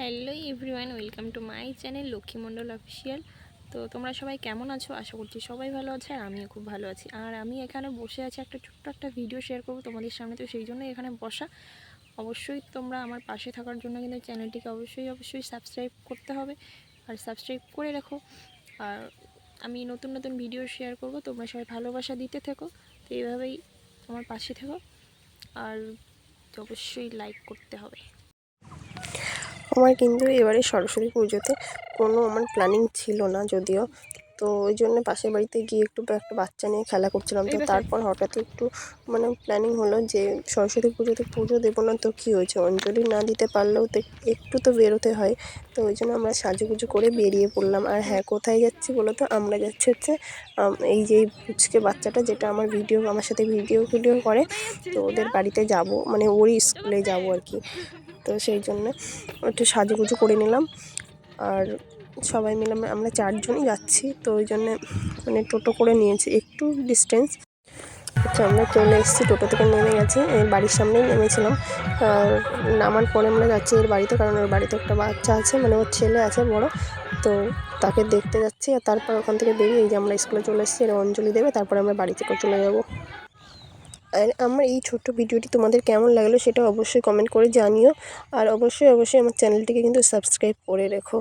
Hello everyone, welcome to my channel Lakshmi Mondal official. তো তোমরা সবাই কেমন আছো? আশা করছি সবাই ভালো আছে আর আমিও খুব ভালো আছি। আর আমি এখানে বসে আছি একটা ছোট্ট একটা ভিডিও শেয়ার করব তোমাদের সামনে, তো সেই জন্য এখানে বসা। অবশ্যই তোমরা আমার পাশে থাকার জন্য কিন্তু চ্যানেলটিকে অবশ্যই অবশ্যই সাবস্ক্রাইব করতে হবে। আর সাবস্ক্রাইব করে রাখো। আর আমি নতুন নতুন ভিডিও শেয়ার করব, তোমরা সবাই ভালোবাসা দিতে থেকো। তো এইভাবেই আমার পাশে থেকো। আর অবশ্যই লাইক করতে হবে। আমার কিন্তু এবারে সরস্বতী পুজোতে কোনো আমার প্ল্যানিং ছিল না যদিও। তো ওই জন্য পাশের বাড়িতে গিয়ে একটু একটা বাচ্চা নিয়ে খেলা করছিলাম। তো তারপর হঠাৎ একটু মানে প্ল্যানিং হলো যে সরস্বতী পুজোতে পুজো দেবো না তো কী হয়েছে? অঞ্জলি না দিতে পারলেও তো একটু তো বেরোতে হয়। তো ওই জন্য আমরা সাজুগুজু করে বেরিয়ে পড়লাম। আর হ্যাঁ কোথায় যাচ্ছি বলো তো আমরা যাচ্ছি হচ্ছে এই যে পুচকে বাচ্চাটা যেটা আমার ভিডিও আমার সাথে ভিডিও ভিডিও করে তো ওদের বাড়িতে যাব। মানে ওরই স্কুলে যাব আর কি। তো সেই জন্য একটু সাজুগুজু করে নিলাম। আর সবাই মিলে আমরা- চারজনই যাচ্ছি, তো ওই জন্যে মানে টোটো করে নিয়েছি, একটু ডিস্টেন্স আচ্ছা আমরা চলে এসেছি, টোটো থেকে নেমে গেছি বাড়ির সামনেই নেমেছিলাম। আর নামার পরে আমরা যাচ্ছি এর বাড়িতে, কারণ ওর বাড়িতে একটা বাচ্চা আছে মানে ওর ছেলে আছে বড়, তো তাকে দেখতে যাচ্ছি। আর তারপর ওখান থেকে বেরিয়ে এই যে আমরা স্কুলে চলে এসেছি, এর অঞ্জলি দেবে, তারপরে আমরা বাড়ি থেকে চলে যাব। আর আমার এই ছোট্ট ভিডিওটি তোমাদের কেমন লাগল সেটা অবশ্যই কমেন্ট করে জানিও। আর অবশ্যই অবশ্যই আমার চ্যানেলটিকে কিন্তু সাবস্ক্রাইব করে রেখো।